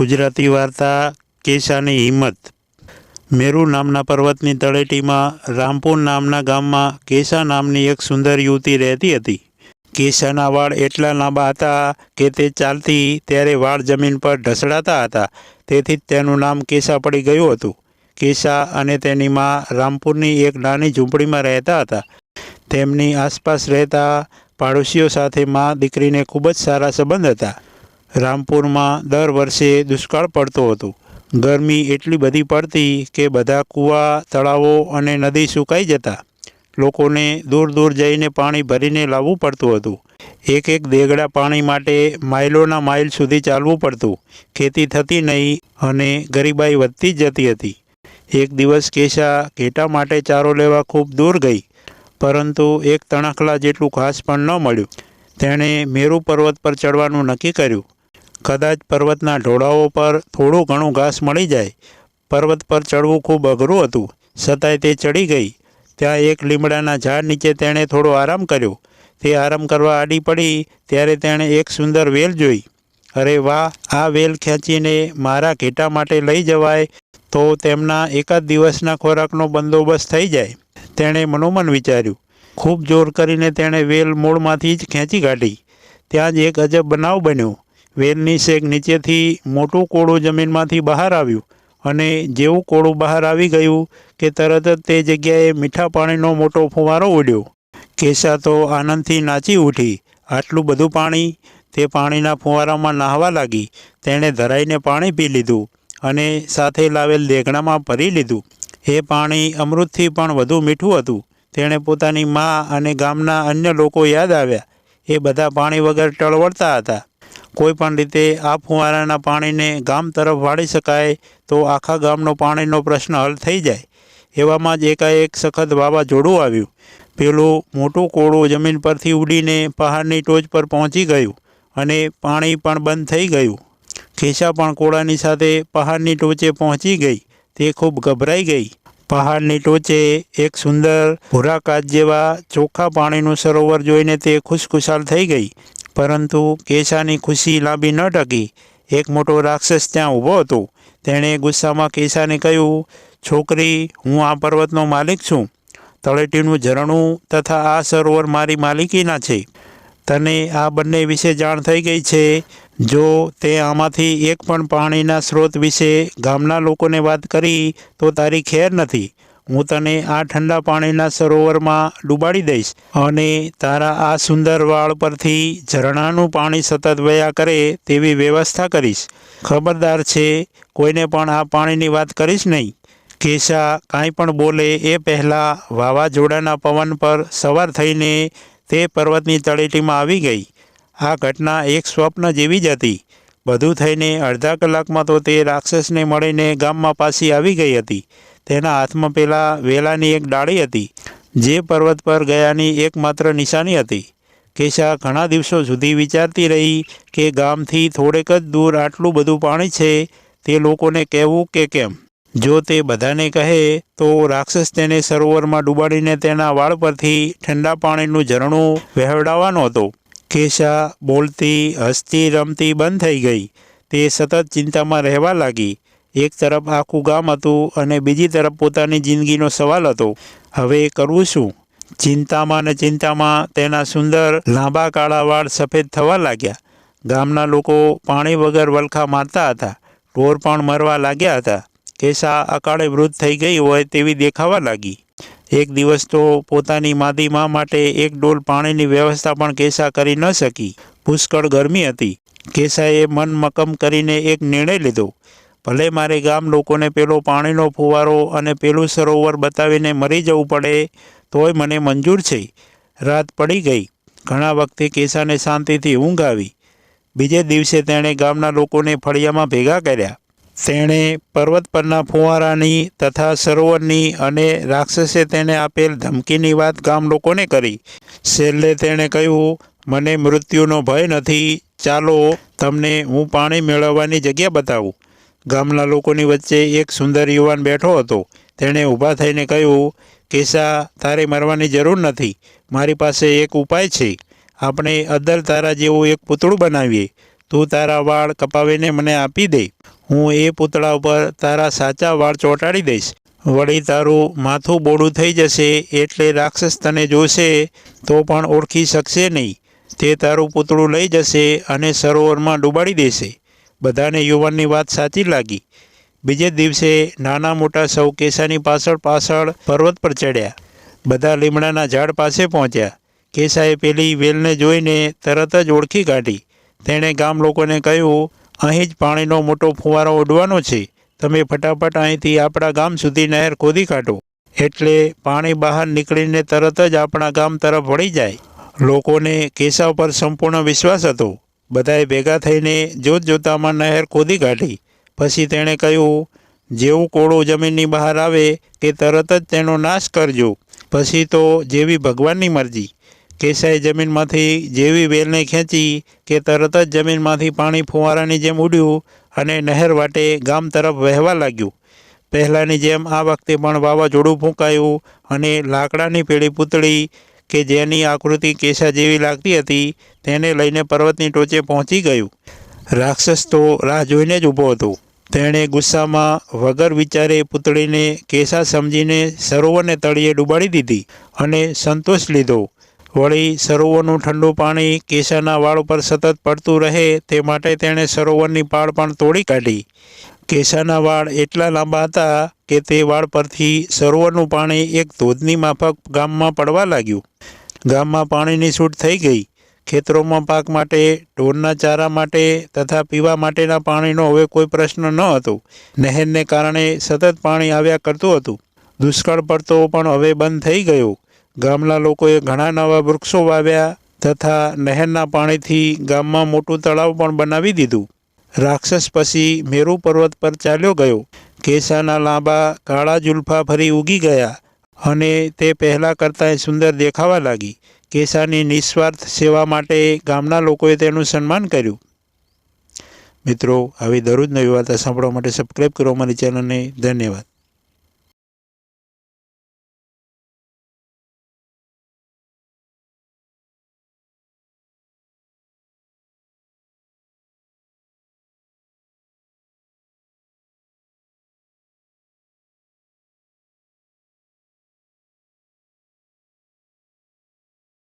ગુજરાતી વાર્તા કેશાની હિંમત. મેરુ નામના પર્વતની તળેટીમાં રામપુર નામના ગામમાં કેશા નામની એક સુંદર યુવતી રહેતી હતી. કેશાના વાળ એટલા લાંબા હતા કે તે ચાલતી ત્યારે વાળ જમીન પર ઢસડાતા હતા. તેથી જ તેનું નામ કેશા પડી ગયું હતું. કેશા અને તેની મા રામપુરની એક નાની ઝૂંપડીમાં રહેતા હતા. તેમની આસપાસ રહેતા પાડોશીઓ સાથે મા દીકરીને ખૂબ જ સારા સંબંધ હતા. રામપુરમાં દર વર્ષે દુષ્કાળ પડતો હતો. ગરમી એટલી બધી પડતી કે બધા કૂવા, તળાવો અને નદી સુકાઈ જતા લોકોને દૂર દૂર જઈને પાણી ભરીને લાવવું પડતું હતું. એક એક દેગડા પાણી માટે માઇલોના માઇલ સુધી ચાલવું પડતું. ખેતી થતી નહીં અને ગરીબાઈ વધતી જ જતી હતી. એક દિવસ કેશા ઘેટા માટે ચારો લેવા ખૂબ દૂર ગઈ, પરંતુ એક તણખલા જેટલું ઘાસ પણ ન મળ્યું. તેણે મેરુ પર્વત પર ચડવાનું નક્કી કર્યું. કદાચ પર્વતના ઢોળાવો પર થોડું ઘણું ઘાસ મળી જાય. પર્વત પર ચડવું ખૂબ અઘરું હતું. છતાંય તે ચડી ગઈ. ત્યાં એક લીમડાના ઝાડ નીચે તેણે થોડો આરામ કર્યો. તે આરામ કરવા આડી પડી, ત્યારે તેણે એક સુંદર વેલ જોઈ. અરે વાહ, આ વેલ ખેંચીને મારા ઘેટા માટે લઈ જવાય તો તેમના એકાદ દિવસના ખોરાકનો બંદોબસ્ત થઈ જાય. તેણે મનોમન વિચાર્યું. ખૂબ જોર કરીને તેણે વેલ મૂળમાંથી જ ખેંચી કાઢી. ત્યાં જ એક અજબ બનાવ બન્યો. વેલની શેક નીચેથી મોટું કોળું જમીનમાંથી બહાર આવ્યું અને જેવું કોળું બહાર આવી ગયું કે તરત જ તે જગ્યાએ મીઠા પાણીનો મોટો ફુવારો ઉડ્યો. કેશા તો આનંદથી નાચી ઉઠી. આટલું બધું પાણી? તે પાણીના ફુવારામાં નાહવા લાગી. તેણે ધરાઈને પાણી પી લીધું અને સાથે લાવેલ દેગણામાં ભરી લીધું. એ પાણી અમૃતથી પણ વધુ મીઠું હતું. તેણે પોતાની મા અને ગામના અન્ય લોકો યાદ આવ્યા. એ બધા પાણી વગર ટળવળતા હતા. કોઈ પણ રીતે આ ફુવારાના પાણીને ગામ તરફ વાળી શકાય તો આખા ગામનો પાણીનો પ્રશ્ન હલ થઈ જાય. એવામાં જ એકાએક સખત વાવાઝોડું આવ્યું. પેલું મોટું કોળું જમીન પરથી ઉડીને પહાડની ટોચ પર પહોંચી ગયું અને પાણી પણ બંધ થઈ ગયું. ખેસા પણ કોળાની સાથે પહાડની ટોચે પહોંચી ગઈ. તે ખૂબ ગભરાઈ ગઈ. પહાડની ટોચે એક સુંદર ભૂરા કાચ જેવા ચોખ્ખા પાણીનું સરોવર જોઈને તે ખુશખુશાલ થઈ ગઈ. પરંતુ કેશાની ખુશી લાંબી ન ટકી. એક મોટો રાક્ષસ ત્યાં ઊભો હતો. તેણે ગુસ્સામાં કેશાને કહ્યું, છોકરી, હું આ પર્વતનો માલિક છું. તળેટીનું ઝરણું તથા આ સરોવર મારી માલિકીના છે. તને આ બંને વિશે જાણ થઈ ગઈ છે. જો તે આમાંથી એક પણ પાણીના સ્ત્રોત વિશે ગામના લોકોને વાત કરી, તો તારી ખેર નથી. હું તને આ ઠંડા પાણીના સરોવરમાં ડૂબાડી દઈશ અને તારા આ સુંદર વાળ પરથી ઝરણાનું પાણી સતત વયા કરે તેવી વ્યવસ્થા કરીશ. ખબરદાર છે, કોઈને પણ આ પાણીની વાત કરીશ નહીં. કેશા કાંઈ પણ બોલે એ પહેલાં વાવાઝોડાના પવન પર સવાર થઈને તે પર્વતની તળેટીમાં આવી ગઈ. આ ઘટના એક સ્વપ્ન જેવી જ હતી. બધું થઈને અડધા કલાકમાં તો તે રાક્ષસને મળીને ગામમાં પાછી આવી ગઈ હતી. તેના હાથમાં પેલા વેલાની એક ડાળી હતી, જે પર્વત પર ગયાની એકમાત્ર નિશાની હતી. કેશા ઘણા દિવસો સુધી વિચારતી રહી કે ગામથી થોડેક જ દૂર આટલું બધું પાણી છે, તે લોકોને કહેવું કે કેમ? જો તે બધાને કહે, તો રાક્ષસ તેને સરોવરમાં ડૂબાડીને તેના વાળ પરથી ઠંડા પાણીનું ઝરણું વહેવડાવવાનો હતો. કેશા બોલતી, હસતી, રમતી બંધ થઈ ગઈ. તે સતત ચિંતામાં રહેવા લાગી. એક તરફ આખું ગામ હતું અને બીજી તરફ પોતાની જિંદગીનો સવાલ હતો, હવે એ કરવું શું? ચિંતામાં ને ચિંતામાં તેના સુંદર લાંબા કાળા વાળ સફેદ થવા લાગ્યા. ગામના લોકો પાણી વગર વલખા મારતા હતા, ઢોર પણ મરવા લાગ્યા હતા. કેસા અકાળે વૃદ્ધ થઈ ગઈ હોય તેવી દેખાવા લાગી. એક દિવસ તો પોતાની માદી મા માટે એક ડોલ પાણીની વ્યવસ્થા પણ કેસા કરી ન શકી. પુષ્કળ ગરમી હતી. કેસાએ મન મકમ કરીને એક નિર્ણય લીધો. ભલે મારે ગામ લોકોને પેલો પાણીનો ફુવારો અને પેલું સરોવર બતાવીને મરી જવું પડે, તોય મને મંજૂર છે. રાત પડી ગઈ. ઘણા વખતે કેસાને શાંતિથી ઊંઘ આવી. બીજે દિવસે તેણે ગામના લોકોને ફળિયામાં ભેગા કર્યા. તેણે પર્વત પરના ફુવારાની તથા સરોવરની અને રાક્ષસે તેને આપેલ ધમકીની વાત ગામ લોકોને કરી. છેલ્લે તેણે કહ્યું, મને મૃત્યુનો ભય નથી. ચાલો, તમને હું પાણી મેળવવાની જગ્યા બતાવું. ગામના લોકોની વચ્ચે એક સુંદર યુવાન બેઠો હતો. તેણે ઊભા થઈને કહ્યું, કેસા, તારે મરવાની જરૂર નથી. મારી પાસે એક ઉપાય છે. આપણે અદ્દર તારા જેવું એક પૂતળું બનાવીએ. તું તારા વાળ કપાવીને મને આપી દે. હું એ પૂતળા ઉપર તારા સાચા વાળ ચોંટાડી દઈશ. વળી તારું માથું બોડું થઈ જશે એટલે રાક્ષસ તને જોશે તો પણ ઓળખી શકશે નહીં. તે તારું પૂતળું લઈ જશે અને સરોવરમાં ડૂબાડી દેશે. બધાને યુવાનની વાત સાચી લાગી. બીજે દિવસે નાના મોટા સૌ કેસાની પાછળ પાછળ પર્વત પર ચડ્યા. બધા લીમડાના ઝાડ પાસે પહોંચ્યા. કેસાએ પેલી વેલને જોઈને તરત જ ઓળખી કાઢી. તેણે ગામ લોકોને કહ્યું, અહીં જ પાણીનો મોટો ફુવારો ઉડવાનો છે. તમે ફટાફટ અહીંથી આપણા ગામ સુધી નહેર ખોદી કાઢો. એટલે પાણી બહાર નીકળીને તરત જ આપણા ગામ તરફ વળી જાય. લોકોને કેસા પર સંપૂર્ણ વિશ્વાસ હતો. બધાએ ભેગા થઈને જોત જોતામાં નહેર ખોદી કાઢી. પછી તેણે કહ્યું, જેવું કોળું જમીનની બહાર આવે કે તરત જ તેનો નાશ કરજો. પછી તો જેવી ભગવાનની મરજી. કેસાએ જમીનમાંથી જેવી વેલને ખેંચી કે તરત જ જમીનમાંથી પાણી ફુવારાની જેમ ઉડ્યું અને નહેર વાટે ગામ તરફ વહેવા લાગ્યું. પહેલાંની જેમ આ વખતે પણ વાવાઝોડું ફૂંકાયું અને લાકડાની પેલી પૂતળી કે જેની આકૃતિ કેસા જેવી લાગતી હતી, તેને લઈને પર્વતની ટોચે પહોંચી ગયું. રાક્ષસ તો રાહ જોઈને જ ઊભો હતો. તેણે ગુસ્સામાં વગર વિચારે પૂતળીને કેસા સમજીને સરોવરને તળિયે ડૂબાડી દીધી અને સંતોષ લીધો. વળી સરોવરનું ઠંડુ પાણી કેસાના વાળ પર સતત પડતું રહે તે માટે તેણે સરોવરની પાળ પણ તોડી કાઢી. કેસાના વાળ એટલા લાંબા હતા કે તે વાળ પરથી સરોવરનું પાણી એક ધોધની માફક ગામમાં પડવા લાગ્યું. ગામમાં પાણીની છૂટ થઈ ગઈ. ખેતરોમાં પાક માટે, ઢોરના ચારા માટે તથા પીવા માટેના પાણીનો હવે કોઈ પ્રશ્ન ન હતો. નહેરને કારણે સતત પાણી આવ્યા કરતું હતું. દુષ્કાળ પડતો પણ હવે બંધ થઈ ગયો. ગામના લોકોએ ઘણા નવા વૃક્ષો વાવ્યા તથા નહેરના પાણીથી ગામમાં મોટું તળાવ પણ બનાવી દીધું. રાક્ષસ પછી મેરુ પર્વત પર ચાલ્યો ગયો. કેસાના લાંબા કાળા જુલ્ફા ફરી ઉગી ગયા અને તે પહેલાં કરતાં સુંદર દેખાવા લાગી. કેસાની નિસ્વાર્થ સેવા માટે ગામના લોકોએ તેનું સન્માન કર્યું. મિત્રો, આવી દરરોજ નવી વાર્તા સાંભળવા માટે સબસ્ક્રાઈબ કરો અમારી ચેનલને ધન્યવાદ.